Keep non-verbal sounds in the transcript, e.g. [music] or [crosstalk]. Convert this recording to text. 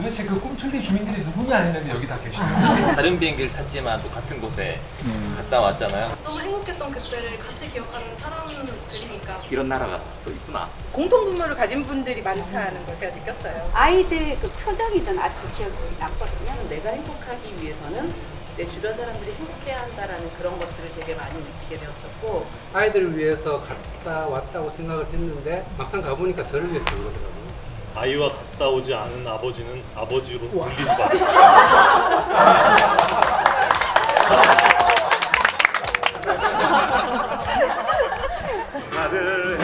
그 꿈틀리 주민들이 누구냐 했는데 여기 다 계시네요. [laughs] 다른 비행기를 탔지만 또 같은 곳에 음. 갔다 왔잖아요. 너무 행복했던 그때를 같이 기억하는 사람들이니까 이런 나라가 또 있구나. 공통 분모를 가진 분들이 많다는 걸 제가 느꼈어요. 아이들 그 표정이 전 아직도 기억이 남거든요. 내가 행복하기 위해서는 내 주변 사람들이 행복해야 한다라는 그런 것들을 되게 많이 느끼게 되었었고 아이들을 위해서 갔다 왔다고 생각을 했는데 막상 가보니까 저를 위해서 온 거더라고요. 아이와 갔다 오지 않은 아버지는 아버지로 옮기지 마. [laughs] 다들